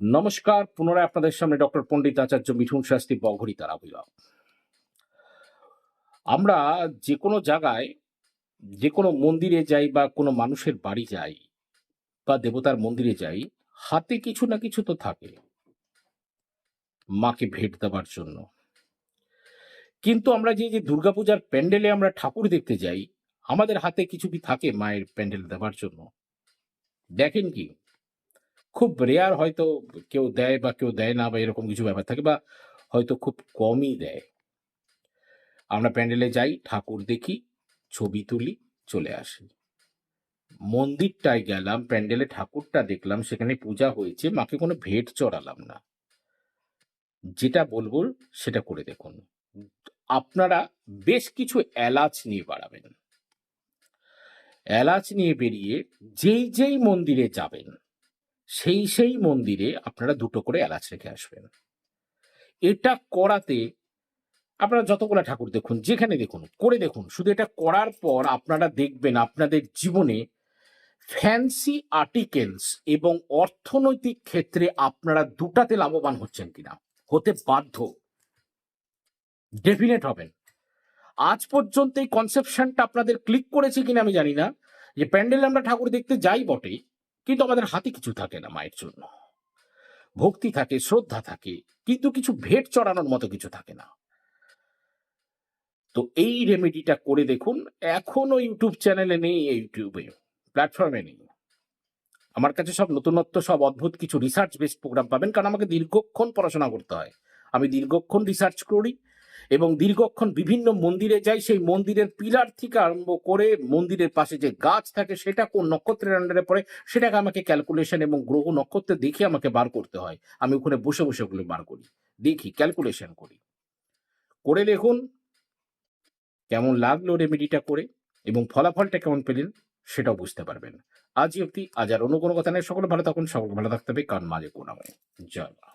নমস্কার, পুনরায় আপনাদের সামনে ডক্টর পণ্ডিত আচার্য মিঠুন শাস্ত্রী বঘরি তার অভিভাবক আমরা যে কোনো জায়গায় যে কোনো মন্দিরে যাই বা কোনো মানুষের বাড়ি যাই বা দেবতার মন্দিরে যাই, হাতে কিছু না কিছু তো থাকে মাকে ভেট দেওয়ার জন্য। কিন্তু আমরা যে যে দুর্গাপূজার প্যান্ডেলে আমরা ঠাকুর দেখতে যাই, আমাদের হাতে কিছু কি থাকে মায়ের প্যান্ডেল দেওয়ার জন্য? দেখেন কি খুব রেয়ার হয়তো কেউ দেয় বা কেউ দেয় না বা এরকম কিছু ব্যাপার থাকে বা হয়তো খুব কমই দেয়। আমরা প্যান্ডেলে যাই, ঠাকুর দেখি, ছবি তুলি, চলে আসি। মন্দিরটায় গেলাম, প্যান্ডেলে ঠাকুরটা দেখলাম, সেখানে পূজা হয়েছে, মাকে কোনো ভেট চড়ালাম না। যেটা বলব, সেটা করে দেখুন। আপনারা বেশ কিছু এলাচ নিয়ে বাড়াবেন। এলাচ নিয়ে বেরিয়ে যেই যেই মন্দিরে যাবেন সেই সেই মন্দিরে আপনারা দুটো করে এলাচ রেখে আসবেন। এটা করাতে আপনারা যতগুলো ঠাকুর দেখুন, যেখানে দেখুন, করে দেখুন, শুধু এটা করার পর আপনারা দেখবেন আপনাদের জীবনে ফ্যান্সি আর্টিকেলস এবং অর্থনৈতিক ক্ষেত্রে আপনারা দুটাতে লাভবান হচ্ছেন কিনা, হতে বাধ্য। ডেফিনেট হবেন। আজ পর্যন্ত এই কনসেপশনটা আপনাদের ক্লিক করেছে কিনা আমি জানি না। যে প্যান্ডেলে আমরা ঠাকুর দেখতে যাই বটে কিন্তু আমাদের হাতে কিছু থাকে না মায়ের জন্য। ভক্তি থাকে, শ্রদ্ধা থাকে, কিন্তু কিছু ভেট চড়ানোর মতো কিছু থাকে না। তো এই রেমেডিটা করে দেখুন, এখনও ইউটিউব চ্যানেলে নেই ইউটিউবে প্ল্যাটফর্মে নেই। আমার কাছে সব নতুনত্ব, সব অদ্ভুত কিছু রিসার্চ বেসড প্রোগ্রাম পাবেন, কারণ আমাকে দীর্ঘক্ষণ পড়াশোনা করতে হয়। আমি দীর্ঘক্ষণ রিসার্চ করি এবং দীর্ঘক্ষণ বিভিন্ন মন্দিরে যাই, সেই মন্দিরের পিলার থেকে আরম্ভ করে মন্দিরের পাশে যে গাছ থাকে, সেটা কোন নক্ষত্রের আন্ডারে পড়ে, সেটাকে আমাকে ক্যালকুলেশন এবং গ্রহ নক্ষত্র দেখে আমাকে বার করতে হয়। আমি ওখানে বসে বসে ওগুলো বার করি। দেখি ক্যালকুলেশন করি। করে দেখুন, কেমন লাগল রেমেডিটা করে এবং ফলাফলটা কেমন পেলেন, সেটাও বুঝতে পারবেন। আজই অব্দি আজ আর অন্য কোনো কথা নেই। সকলে ভালো থাকুন সকলে ভালো থাকতে হবে। কারণ মাঝে কোন জয়